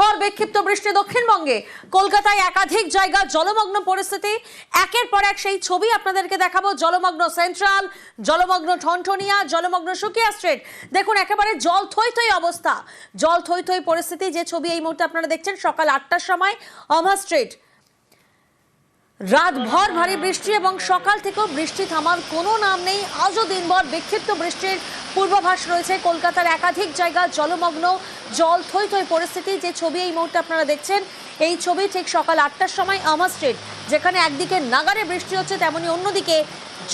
দিনভর বিক্ষিপ্ত বৃষ্টি দক্ষিণবঙ্গে। কলকাতায় একাধিক জায়গা জলমগ্ন পরিস্থিতি। একের পর এক সেই ছবি আপনাদেরকে দেখাবো। জলমগ্ন সেন্ট্রাল, জলমগ্ন ঠনঠনিয়া, জলমগ্ন সুকিয়া স্ট্রিট। দেখুন, একেবারে জল থই থই অবস্থা। জল থই থই পরিস্থিতি যে ছবি এই মুহূর্তে আপনারা দেখছেন, সকাল আটটার সময় অমা স্ট্রিট। রাতভর ভারী বৃষ্টি এবং সকাল থেকেও বৃষ্টি থামার কোনো নাম নেই। আজও দিনভর বিক্ষিপ্ত বৃষ্টির পূর্বাভাস রয়েছে। কলকাতার একাধিক জায়গা জলমগ্ন। জল থই থই পরিস্থিতি যে ছবি এই মুহূর্তে আপনারা দেখছেন, এই ছবি ঠিক সকাল আটটার সময় আমা স্ট্রিট যেখানে একদিকে নাগারে বৃষ্টি হচ্ছে, তেমনি অন্যদিকে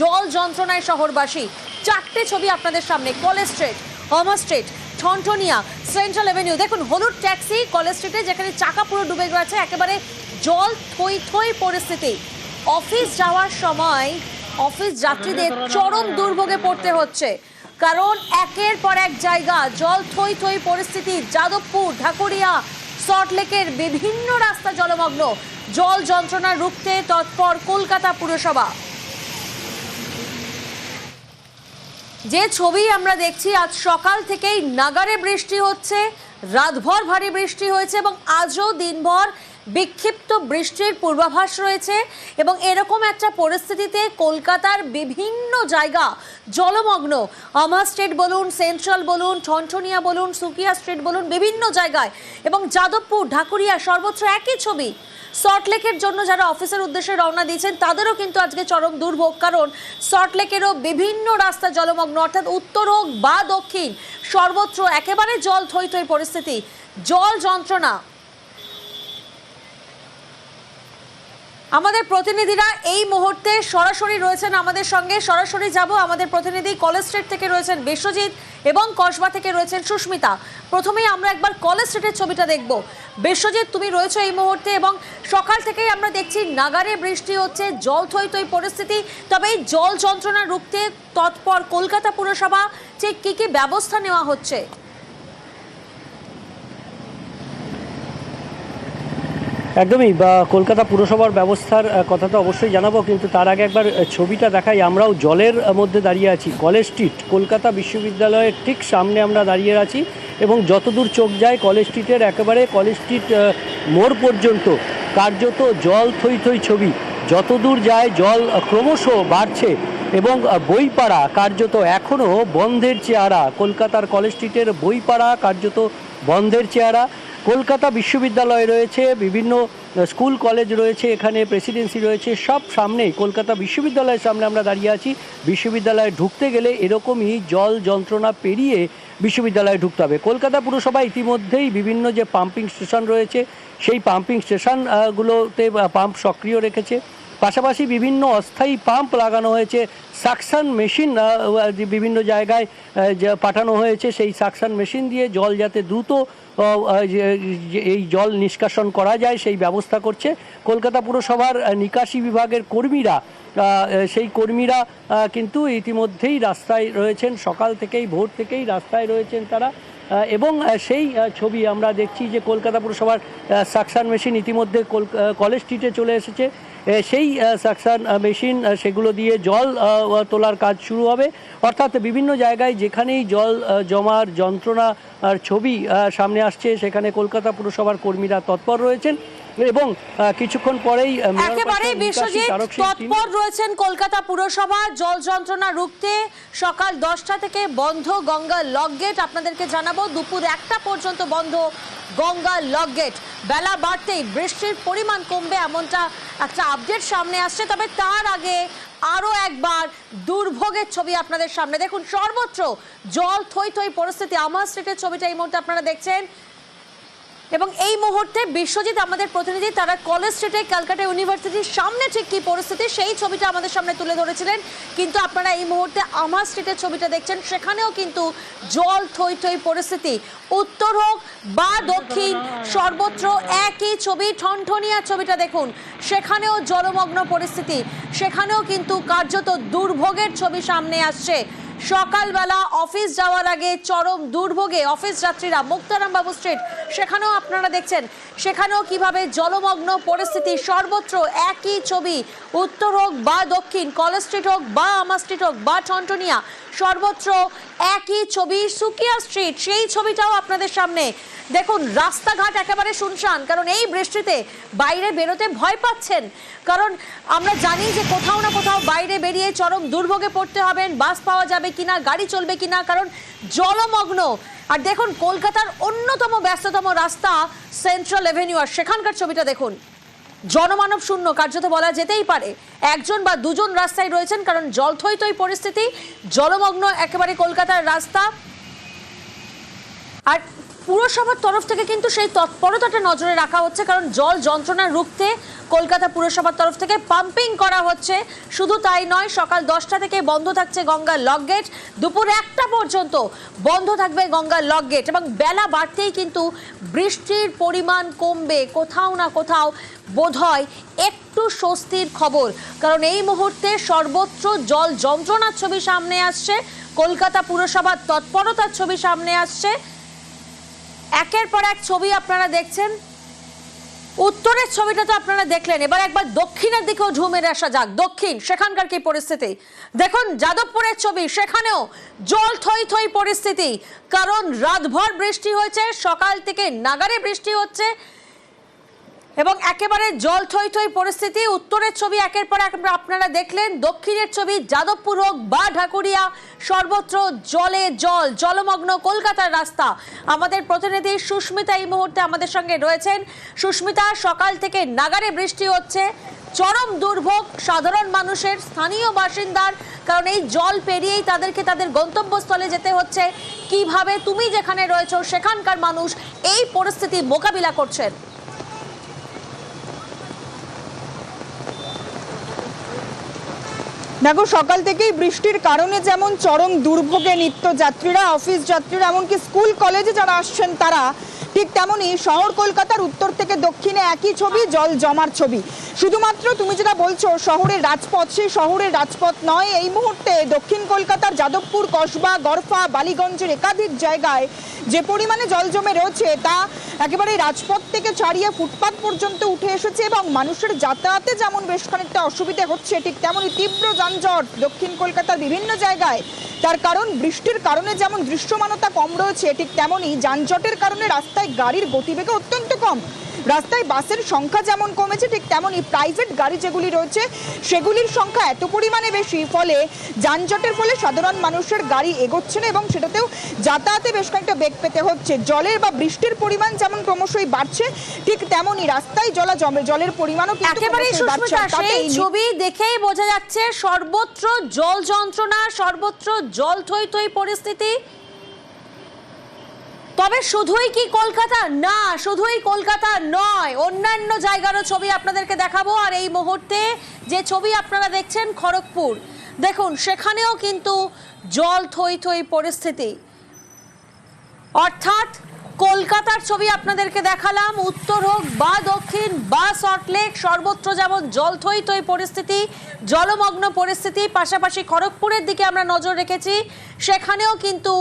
জল যন্ত্রণায় শহরবাসী। চারটে ছবি আপনাদের সামনে, কলেজ স্ট্রিট আমা স্ট্রিট ঠনঠনিয়া সেন্ট্রাল এভিনিউ দেখুন, হলুদ ট্যাক্সি কলেজ স্ট্রিটে যেখানে চাকা পুরো ডুবে গেছে, একেবারে জল থই থই পরিস্থিতি। অফিস যাওয়ার সময়, অফিস যাত্রীদের চরম দুর্ভোগে পড়তে হচ্ছে। কারণ একের পর এক জায়গা, জল থই থই পরিস্থিতি, যাদবপুর, ঢাকুরিয়া সল্টলেকের বিভিন্ন রাস্তা জলমগ্ন। জল যন্ত্রণা রুখতে তৎপর কলকাতা পুরসভা। যে ছবি আমরা দেখছি, আজ সকাল থেকেই নাগারে বৃষ্টি হচ্ছে, রাতভর ভারী বৃষ্টি হয়েছে এবং আজও দিনভর বিক্ষিপ্ত বৃষ্টির পূর্বাভাস রয়েছে এবং এরকম একটা পরিস্থিতিতে কলকাতার বিভিন্ন জায়গা জলমগ্ন। আমা স্ট্রিট বলুন, সেন্ট্রাল বলুন, ঠনঠনিয়া বলুন, সুকিয়া স্ট্রিট বলুন, বিভিন্ন জায়গায় এবং যাদবপুর, ঢাকুরিয়া সর্বত্র একই ছবি। সল্টলেকের জন্য যারা অফিসের উদ্দেশ্যে রওনা দিয়েছেন, তাদেরও কিন্তু আজকে চরম দুর্ভোগ। কারণ সল্টলেকেরও বিভিন্ন রাস্তা জলমগ্ন, অর্থাৎ উত্তর হোক বা দক্ষিণ, সর্বত্র একেবারে জল থই থই পরিস্থিতি। জল যন্ত্রণা আমাদের প্রতিনিধিরা এই মুহূর্তে সরাসরি রয়েছেন আমাদের সঙ্গে। সরাসরি যাব আমাদের প্রতিনিধি কলেজ স্ট্রিট থেকে রয়েছেন বিশ্বজিৎ এবং কসবা থেকে রয়েছেন সুস্মিতা। প্রথমেই আমরা একবার কলেজ স্ট্রিটের ছবিটা দেখব। বিশ্বজিৎ, তুমি রয়েছো এই মুহূর্তে এবং সকাল থেকেই আমরা দেখছি নাগারে বৃষ্টি হচ্ছে, জল থই থই পরিস্থিতি। তবে এই জল যন্ত্রণা রুখতে তৎপর কলকাতা পুরসভা যে কী কী ব্যবস্থা নেওয়া হচ্ছে? একদমই, বা কলকাতা পুরসভার ব্যবস্থার কথা তো অবশ্যই জানাব, কিন্তু তার আগে একবার ছবিটা দেখাই। আমরাও জলের মধ্যে দাঁড়িয়ে আছি। কলেজ স্ট্রিট, কলকাতা বিশ্ববিদ্যালয়ের ঠিক সামনে আমরা দাঁড়িয়ে আছি এবং যতদূর চোখ যায়, কলেজ স্ট্রিটের একেবারে কলেজ স্ট্রিট মোড় পর্যন্ত কার্যত জল থই থই ছবি। যতদূর যায়, জল ক্রমশ বাড়ছে এবং বইপাড়া কার্যত এখনও বন্ধের চেহারা। কলকাতার কলেজ স্ট্রিটের বইপাড়া কার্যত বন্ধের চেহারা। কলকাতা বিশ্ববিদ্যালয় রয়েছে, বিভিন্ন স্কুল, কলেজ রয়েছে, এখানে প্রেসিডেন্সি রয়েছে, সব সামনেই কলকাতা বিশ্ববিদ্যালয়ের সামনে আমরা দাঁড়িয়ে আছি। বিশ্ববিদ্যালয়ে ঢুকতে গেলে এরকমই জল যন্ত্রণা পেরিয়ে বিশ্ববিদ্যালয়ে ঢুকতে হবে। কলকাতা পুরসভা ইতিমধ্যেই বিভিন্ন যে পাম্পিং স্টেশন রয়েছে, সেই পাম্পিং স্টেশনগুলোতে পাম্প সক্রিয় রেখেছে। পাশাপাশি বিভিন্ন অস্থায়ী পাম্প লাগানো হয়েছে সাকশন মেশিন বিভিন্ন জায়গায় পাঠানো হয়েছে, সেই সাকশন মেশিন দিয়ে জল যাতে দ্রুত এই জল নিষ্কাশন করা যায়, সেই ব্যবস্থা করছে। কলকাতা পুরসভার নিকাশি বিভাগের কর্মীরা সেই কর্মীরা কিন্তু ইতিমধ্যেই রাস্তায় রয়েছেন, সকাল থেকেই, ভোর থেকেই রাস্তায় রয়েছেন তারা। এবং সেই ছবি আমরা দেখছি যে কলকাতা পুরসভার সাকশন মেশিন ইতিমধ্যে কল- কলেজ স্ট্রিটে চলে এসেছে। সেই সাকসান মেশিন সেগুলো দিয়ে জল তোলার কাজ শুরু হবে। অর্থাৎ বিভিন্ন জায়গায় যেখানেই জল জমার যন্ত্রণা আর ছবি সামনে আসছে, সেখানে কলকাতা পুরসভার কর্মীরা তৎপর রয়েছেন। এবং কিছুক্ষণ পরেই একেবারে বিশ্বজিৎ তৎপর রয়েছেন কলকাতা পুরসভা। জল যন্ত্রণা রুখতে সকাল দশটা থেকে বন্ধ গঙ্গা লক গেট। আপনাদেরকে জানাব দুপুর একটা পর্যন্ত বন্ধ গঙ্গা লক গেট। বেলা বাড়তেই বৃষ্টির পরিমাণ কমবে এমনটা একটা আপডেট সামনে আসছে। তবে তার আগে আরও একবার দুর্ভোগের ছবি আপনাদের সামনে। দেখুন সর্বত্র জল থই থই পরিস্থিতি। আমার স্ট্রিটের ছবিটা এই মুহূর্তে আপনারা দেখছেন। এবং এই মুহূর্তে বিশ্বজিৎ, আমাদের প্রতিনিধি, তারা কলেজ স্ট্রিটে ক্যালকাটা ইউনিভার্সিটির সামনে ঠিক কি পরিস্থিতি, সেই ছবিটা আমাদের সামনে তুলে ধরেছিলেন। কিন্তু আপনারা এই মুহূর্তে আমার স্ট্রিটের ছবিটা দেখছেন, সেখানেও কিন্তু জল থই থই পরিস্থিতি। উত্তর হোক বা দক্ষিণ, সর্বত্র একই ছবি, ঠনঠনিয়া ছবিটা দেখুন, সেখানেও জলমগ্ন পরিস্থিতি, সেখানেও কিন্তু কার্যত দুর্ভোগের ছবি সামনে আসছে। সকালবেলা অফিস যাওয়ার আগে চরম দুর্ভোগে অফিস যাত্রীরা মুক্তারাম বাবু স্ট্রিট সেখানেও আপনারা দেখছেন সেখানেও কীভাবে জলমগ্ন পরিস্থিতি সর্বত্র একই ছবি, উত্তর হোক বা দক্ষিণ কলেজ স্ট্রিট হোক বা আমা স্ট্রিট হোক বা টনটনিয়া, সর্বত্র একই ছবি, সুকিয়া স্ট্রিট, সেই ছবিটাও আপনাদের সামনে। দেখুন, রাস্তাঘাট একেবারে শুনশান, কারণ এই বৃষ্টিতে বাইরে বেরোতে ভয় পাচ্ছেন। কারণ আমরা জানি যে কোথাও না কোথাও বাইরে বেরিয়ে চরম দুর্ভোগে পড়তে হবেন, বাস পাওয়া যাবে কিনা, গাড়ি চলবে কিনা, কারণ জলমগ্ন আর দেখুন, কলকাতার অন্যতম ব্যস্ততম রাস্তা সেন্ট্রাল এভিনিউ আর সেখানকার ছবিটা দেখুন। জনমানব শূন্য, কার্যত বলা যেতেই পারে। একজন বা দুজন রাস্তায় রয়েছেন, কারণ জল থই থই পরিস্থিতি, জলমগ্ন একেবারে কলকাতার রাস্তা। আর পুরসভার তরফ থেকে কিন্তু সেই তৎপরতাটা নজরে রাখা হচ্ছে, কারণ জল যন্ত্রণা রুখতে কলকাতা পুরসভার তরফ থেকে পাম্পিং করা হচ্ছে। শুধু তাই নয়, সকাল দশটা থেকে বন্ধ থাকছে গঙ্গার লক গেট দুপুর একটা পর্যন্ত বন্ধ থাকবে গঙ্গার লক গেট এবং বেলা বাড়তেই কিন্তু বৃষ্টির পরিমাণ কমবে। কোথাও না কোথাও বোধহয় একটু স্বস্তির খবর, কারণ এই মুহূর্তে সর্বত্র জল যন্ত্রণার ছবি সামনে আসছে, কলকাতা পুরসভার তৎপরতার ছবি সামনে আসছে। একের পর এক ছবি আপনারা দেখছেন। উত্তরের ছবিটা তো আপনারা দেখলেন। এবার একবার দক্ষিণের দিকেও ঝুমের আসা যাক। দক্ষিণ, সেখানকার কি পরিস্থিতি? দেখুন, যাদবপুরের ছবি, সেখানেও জল থই থই পরিস্থিতি। কারণ রাতভর বৃষ্টি হয়েছে, সকাল থেকে নাগারে বৃষ্টি হচ্ছে। এবং একেবারে জল থই থই পরিস্থিতি, উত্তরের ছবি একের পর এক আপনারা দেখলেন, দক্ষিণের ছবি যাদবপুর হোক বা ঢাকুরিয়া, সর্বত্র জলে জল, জলমগ্ন কলকাতার রাস্তা। আমাদের প্রতিনিধি সুস্মিতা এই মুহূর্তে আমাদের সঙ্গে রয়েছেন। সুস্মিতা, সকাল থেকে নাগারে বৃষ্টি হচ্ছে, চরম দুর্ভোগ, সাধারণ মানুষের, স্থানীয় বাসিন্দার, কারণ এই জল পেরিয়েই তাদেরকে তাদের গন্তব্যস্থলে যেতে হচ্ছে। কীভাবে তুমি যেখানে রয়েছো, সেখানকার মানুষ এই পরিস্থিতি মোকাবিলা করছেন? দেখো, সকাল থেকেই বৃষ্টির কারণে যেমন চরম দুর্ভোগে নিত্য যাত্রীরা অফিস যাত্রীরা, এমনকি স্কুল, কলেজে যারা আসছেন তারা ঠিক তেমনই শহর কলকাতার উত্তর থেকে দক্ষিণে একই ছবি, জল জমার ছবি। শুধুমাত্র তুমি যেটা বলছো, শহরের রাজপথ, সেই শহরের রাজপথ নয়, এই মুহূর্তে দক্ষিণ কলকাতার যাদবপুর, কসবা গরফা বালিগঞ্জের একাধিক জায়গায় যে পরিমাণে জল জমে রয়েছে, তা একেবারে রাজপথ থেকে ছাড়িয়ে ফুটপাত পর্যন্ত উঠে এসেছে এবং মানুষের যাতায়াতে যেমন বেশ খানিকটা অসুবিধে হচ্ছে, ঠিক তেমনই তীব্র যানজট দক্ষিণ কলকাতার বিভিন্ন জায়গায় তার কারণ বৃষ্টির কারণে যেমন দৃশ্যমানতা কম রয়েছে, ঠিক তেমনই যানজটের কারণে রাস্তায় গাড়ির গতিবেগ অত্যন্ত কম। রাস্তায় বাসের সংখ্যা যেমন কমেছে ঠিক তেমনই প্রাইভেট গাড়ি যেগুলি রয়েছে সেগুলির সংখ্যা এত পরিমাণে বেশি ফলে যানজটের ফলে সাধারণ মানুষের গাড়ি এগোচ্ছে না এবং সেটাতেও যাতায়াতে বেশ কয়েকটা বেগ পেতে হচ্ছে। জলের বা বৃষ্টির পরিমাণ যেমন ক্রমশই বাড়ছে ঠিক তেমনই রাস্তায় জলা জমে জলের পরিমাণও একেবারেই সুস্মিতা সেই ছবি দেখেই বোঝা যাচ্ছে সর্বত্র জল যন্ত্রণা সর্বত্র জল থই থই পরিস্থিতি। তবে শুধুই কি কলকাতা? না, শুধুই কলকাতা নয়। অন্যান্য জায়গারও ছবি আপনাদেরকে দেখাবো। আর এই মুহূর্তে যে ছবি আপনারা দেখছেন খড়গপুর, দেখুন, সেখানেও কিন্তু জল থই থই পরিস্থিতি। অর্থাৎ কলকাতার ছবি আপনাদেরকে দেখালাম। উত্তর হোক বা দক্ষিণ বা সল্টলেক সর্বত্র যেমন জল থই থই পরিস্থিতি, জলমগ্ন পরিস্থিতি, পাশাপাশি খড়গপুরের দিকে আমরা নজর রেখেছি। সেখানেও কিন্তু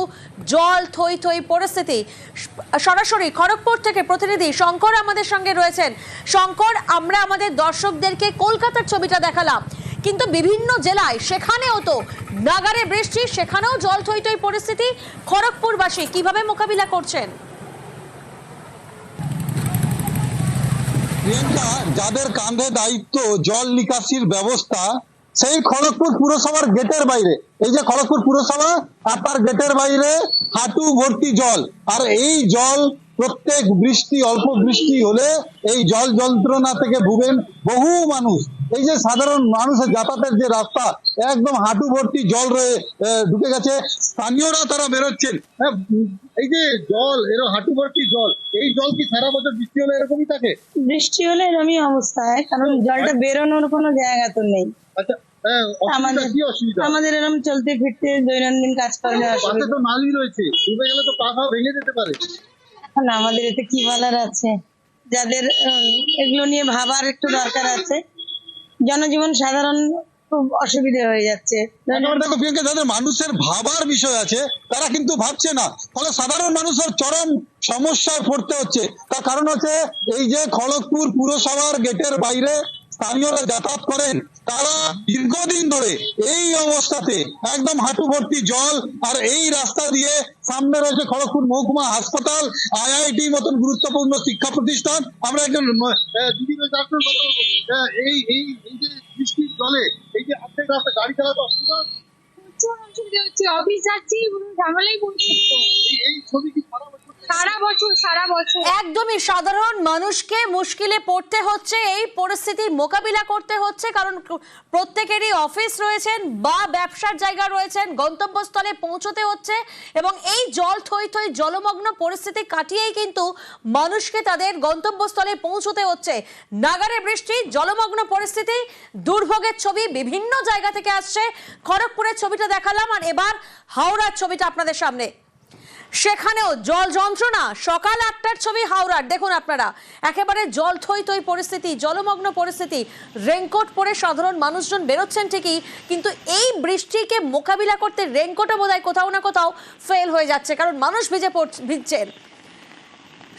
জল থই থই পরিস্থিতি। সরাসরি খড়গপুর থেকে প্রতিনিধি শঙ্কর আমাদের সঙ্গে রয়েছেন। শঙ্কর, আমরা আমাদের দর্শকদেরকে কলকাতার ছবিটা দেখালাম। কিন্তু বিভিন্ন জেলায় সেখানেও তো নাগারে বৃষ্টি, সেখানেও জল থই থই পরিস্থিতি। খড়গপুরবাসী কীভাবে মোকাবিলা করছেন? প্রিয়াঙ্কা যাদের কাঁধে দায়িত্ব জল নিকাশির ব্যবস্থা, সেই খড়গপুর পুরসভার গেটের বাইরে। এই যে খড়গপুর পুরসভা আর তার গেটের বাইরে হাঁটু ভর্তি জল। আর এই জল প্রত্যেক বৃষ্টি, অল্প বৃষ্টি হলে এই জল যন্ত্রণা থেকে ভুগেন বহু মানুষ। এই যে সাধারণ মানুষের যাতায়াতের যে রাস্তা একদম হাঁটু ভর্তি জল রয়ে ঢুকে গেছে। স্থানীয়রা তারা বেরোচ্ছেন। হ্যাঁ, এই যে জল এরকম হাঁটু ভর্তি জল এই জল কি সারা বছর বৃষ্টি হলে এরকমই থাকে? বৃষ্টি হলে এরকমই অবস্থা হয় কারণ জলটা বেরোনোর কোনো জায়গা তো নেই। আচ্ছা হ্যাঁ, আমাদের- কি আমাদের এরকম চলতে ফিরতে দৈনন্দিন কাজকর্মে অসুবিধা। তো নালি রয়েছে ডুবে গেলে তো পা ফা ভেঙে যেতে পারে। এখন আমাদের এতে কি বলার আছে? যাদের এগুলো নিয়ে ভাবার একটু দরকার আছে। জনজীবন সাধারণ খুব অসুবিধে হয়ে যাচ্ছে। দেখো প্রিয়াঙ্কা যাদের মানুষের ভাবার বিষয় আছে, তারা কিন্তু ভাবছে না। ফলে সাধারণ মানুষের চরম সমস্যায় পড়তে হচ্ছে। তার কারণ হচ্ছে, এই যে খড়গপুর পুরসভার গেটের বাইরে স্থানীয়রা যাতায়াত করেন তারা দীর্ঘদিন ধরে এই অবস্থাতে একদম হাঁটু ভর্তি জল আর এই রাস্তা দিয়ে সামনে রয়েছে খড়গপুর মহকুমা হাসপাতাল আইআইটি মতন গুরুত্বপূর্ণ শিক্ষা প্রতিষ্ঠান। আমরা একজন এই এই যে বৃষ্টির জলে এই যে রাস্তা গাড়ি চালাতে অসুবিধা? প্রচুর অসুবিধা হচ্ছে। অফিস যাচ্ছি ঝামেলাই পড়ছি। এই- এই ছবি কি বছর একদমই সাধারণ মানুষকে মুশকিলে পড়তে হচ্ছে, এই পরিস্থিতি মোকাবিলা করতে হচ্ছে, কারণ প্রত্যেকেরই অফিস রয়েছেন বা ব্যবসার জায়গা রয়েছেন, গন্তব্যস্থলে পৌঁছতে হচ্ছে, এবং এই জল থই থই জলমগ্ন পরিস্থিতি কাটিয়েই কিন্তু মানুষকে তাদের গন্তব্যস্থলে পৌঁছতে হচ্ছে। নাগারে বৃষ্টি, জলমগ্ন পরিস্থিতি, দুর্ভোগের ছবি বিভিন্ন জায়গা থেকে আসছে। খড়গপুরের ছবিটা দেখালাম, আর এবার হাওড়ার ছবিটা আপনাদের সামনে। সেখানেও জল যন্ত্রণা, সকাল আটটার ছবি হাওড়ার। দেখুন আপনারা, একেবারে জল থই থই পরিস্থিতি, জলমগ্ন পরিস্থিতি। রেনকোট পরে সাধারণ মানুষজন বেরোচ্ছেন ঠিকই, কিন্তু এই বৃষ্টিকে মোকাবিলা করতে রেনকোটও বোধহয় কোথাও না কোথাও ফেল হয়ে যাচ্ছে, কারণ মানুষ ভিজে ভিজছেন।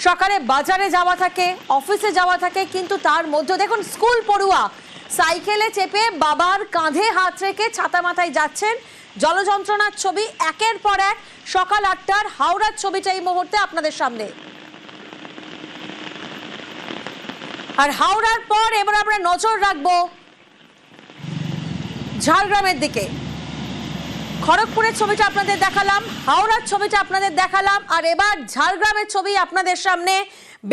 সকালে বাজারে যাওয়া থাকে, অফিসে যাওয়া থাকে, কিন্তু তার মধ্যে দেখুন স্কুল পড়ুয়া, সাইকেলে চেপে বাবার কাঁধে হাত রেখে ছাতা মাথায় যাচ্ছেন জলযন্ত্রণার ছবি, একের পর এক সকাল আটটার হাওড়ার ছবিটা এই মুহূর্তে আপনাদের সামনে। আর হাওড়ার পর এবার আমরা নজর রাখব ঝাড়গ্রামের দিকে। খড়গপুরের ছবিটা আপনাদের দেখালাম, হাওড়ার ছবিটা আপনাদের দেখালাম, আর এবার ঝাড়গ্রামের ছবি আপনাদের সামনে।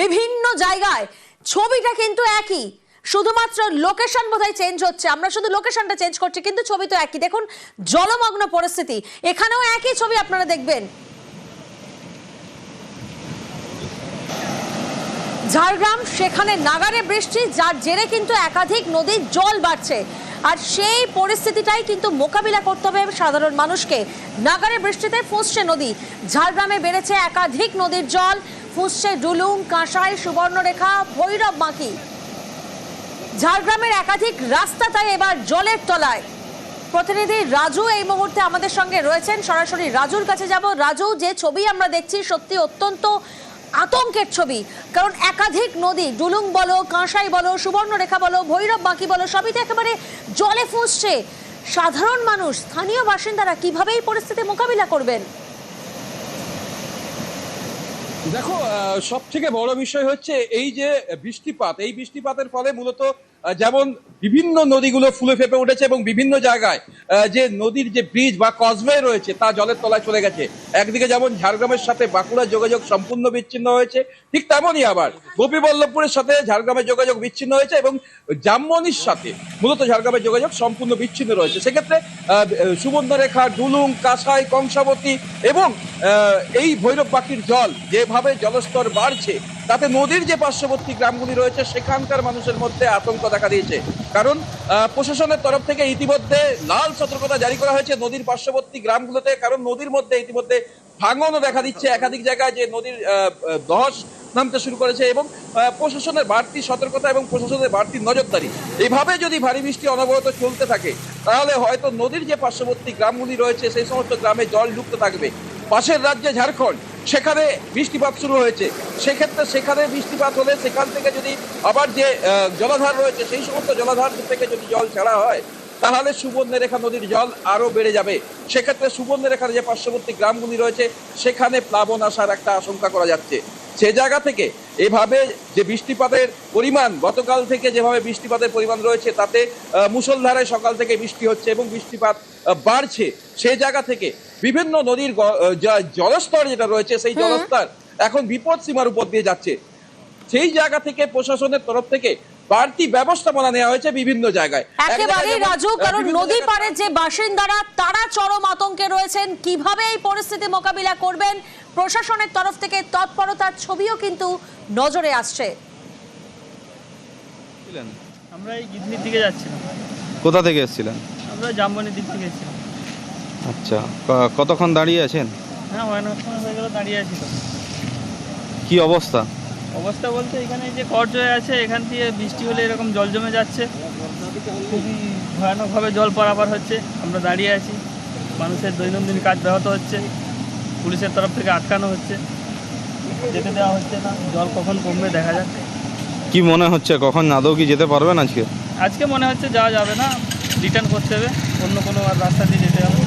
বিভিন্ন জায়গায় ছবিটা কিন্তু একই। শুধুমাত্র লোকেশন বোধহয় চেঞ্জ হচ্ছে। আমরা শুধু লোকেশনটা চেঞ্জ করছি, কিন্তু ছবি তো একই। দেখুন, জলমগ্ন পরিস্থিতি। এখানেও একই ছবি আপনারা দেখবেন। ঝাড়গ্রাম, সেখানে নাগারে বৃষ্টি, যার জেরে কিন্তু একাধিক নদীর জল বাড়ছে। আর সেই পরিস্থিতিটাই কিন্তু মোকাবিলা করতে হবে সাধারণ মানুষকে। নাগারে বৃষ্টিতে ফুঁসছে নদী। ঝাড়গ্রামে বেড়েছে একাধিক নদীর জল। ফুঁসছে ডুলুং, কাঁসাই, সুবর্ণরেখা, ভৈরব বাঁকি ঝাড়গ্রামের একাধিক রাস্তা তাই এবার জলের তলায়। প্রতিনিধি রাজু এই মুহূর্তে আমাদের সঙ্গে রয়েছেন। সরাসরি রাজুর কাছে যাব। রাজু, যে ছবি আমরা দেখছি সত্যি অত্যন্ত আতঙ্কের ছবি। কারণ একাধিক নদী, ডুলুং বলো, কাঁসাই বলো, সুবর্ণরেখা বলো, ভৈরব বাঁকি বলো, সবই তো একেবারে জলে ফুঁসছে। সাধারণ মানুষ, স্থানীয় বাসিন্দারা কীভাবে এই পরিস্থিতি মোকাবিলা করবেন? দেখো সব থেকে বড় বিষয় হচ্ছে এই যে বৃষ্টিপাত এই বৃষ্টিপাতের ফলে মূলত যেমন বিভিন্ন নদীগুলো ফুলে ফেপে উঠেছে এবং বিভিন্ন জায়গায় যে নদীর যে ব্রিজ বা কসওয়ে রয়েছে, তা জলের তলায় চলে গেছে। একদিকে যেমন ঝাড়গ্রামের সাথে বাঁকুড়ার যোগাযোগ সম্পূর্ণ বিচ্ছিন্ন হয়েছে, ঠিক তেমনই আবার গোপীবল্লভপুরের সাথে ঝাড়গ্রামের যোগাযোগ বিচ্ছিন্ন হয়েছে এবং জামমনির সাথে মূলত ঝাড়গ্রামের যোগাযোগ সম্পূর্ণ বিচ্ছিন্ন রয়েছে। সেক্ষেত্রে সুবর্ণরেখা, ডুলুং, কাঁসাই, কংসাবতী এবং এই ভৈরব পাখির জল যেভাবে জলস্তর বাড়ছে তাতে নদীর যে পার্শ্ববর্তী গ্রামগুলি রয়েছে, সেখানকার মানুষের মধ্যে আতঙ্ক দেখা দিয়েছে। কারণ প্রশাসনের তরফ থেকে ইতিমধ্যে লাল সতর্কতা জারি করা হয়েছে নদীর পার্শ্ববর্তী গ্রামগুলোতে। কারণ, নদীর মধ্যে ইতিমধ্যে ভাঙনও দেখা দিচ্ছে একাধিক জায়গায় যে নদীর ধস নামতে শুরু করেছে এবং প্রশাসনের বাড়তি সতর্কতা এবং প্রশাসনের বাড়তি নজরদারি। এইভাবে যদি ভারী বৃষ্টি অনবরত চলতে থাকে, তাহলে হয়তো নদীর যে পার্শ্ববর্তী গ্রামগুলি রয়েছে, সেই সমস্ত গ্রামে জল ঢুকতে থাকবে। পাশের রাজ্যে ঝাড়খণ্ড সেখানে বৃষ্টিপাত শুরু হয়েছে। সেক্ষেত্রে সেখানে বৃষ্টিপাত হলে সেখান থেকে যদি আবার যে জলাধার রয়েছে সেই সমস্ত জলাধার থেকে যদি জল ছাড়া হয় তাহলে সুবর্ণরেখা নদীর জল আরও বেড়ে যাবে। সেক্ষেত্রে সুবর্ণরেখার যে পার্শ্ববর্তী গ্রামগুলি রয়েছে সেখানে প্লাবন আসার একটা আশঙ্কা করা যাচ্ছে। সে জায়গা থেকে এভাবে যে বৃষ্টিপাতের পরিমাণ গতকাল থেকে যেভাবে বৃষ্টিপাতের পরিমাণ রয়েছে তাতে আহ, মুষলধারায় সকাল থেকে বৃষ্টি হচ্ছে এবং বৃষ্টিপাত বাড়ছে। সে জায়গা থেকে বিভিন্ন নদীর জলস্তর যেটা রয়েছে সেই জলস্তর এখন বিপদ সীমার উপর দিয়ে যাচ্ছে। সেই জায়গা থেকে প্রশাসনের তরফ থেকে বাড়তি ব্যবস্থাপনা নেওয়া হয়েছে বিভিন্ন জায়গায়। একেবারেই রাজু কারণ নদী পাড়ের যে বাসিন্দারা তারা চরম আতঙ্কে রয়েছেন। কীভাবে এই পরিস্থিতি মোকাবিলা করবেন? প্রশাসনের তরফ থেকে তৎপরতার ছবিও কিন্তু নজরে আসছে। আমরা এই গিদনির দিকে যাচ্ছিলাম। কোথা থেকে এসেছিলেন? আমরা জামবনির দিক থেকে এসেছিলাম। আচ্ছা কতক্ষণ দাঁড়িয়ে আছেন? হ্যাঁ অনেক সময় হয়ে গেল দাঁড়িয়ে আছি তো। কি অবস্থা? অবস্থা বলতে এখানে যে কট জয় আছে এখান দিয়ে বৃষ্টি হলে এরকম জল জমে যাচ্ছে। খুবই ভয়ানকভাবে জল পারাপার হচ্ছে আমরা দাঁড়িয়ে আছি। মানুষের দৈনন্দিন কাজ ব্যাহত হচ্ছে পুলিশের তরফ থেকে আটকানো হচ্ছে। যেতে দেওয়া হচ্ছে না জল কখন কমবে দেখা যাক। কি মনে হচ্ছে কখন আদৌ কি যেতে পারবেন আজকে? আজকে মনে হচ্ছে যাওয়া যাবে না রিটার্ন করতে হবে অন্য কোনো আর রাস্তা দিয়ে যেতে হবে।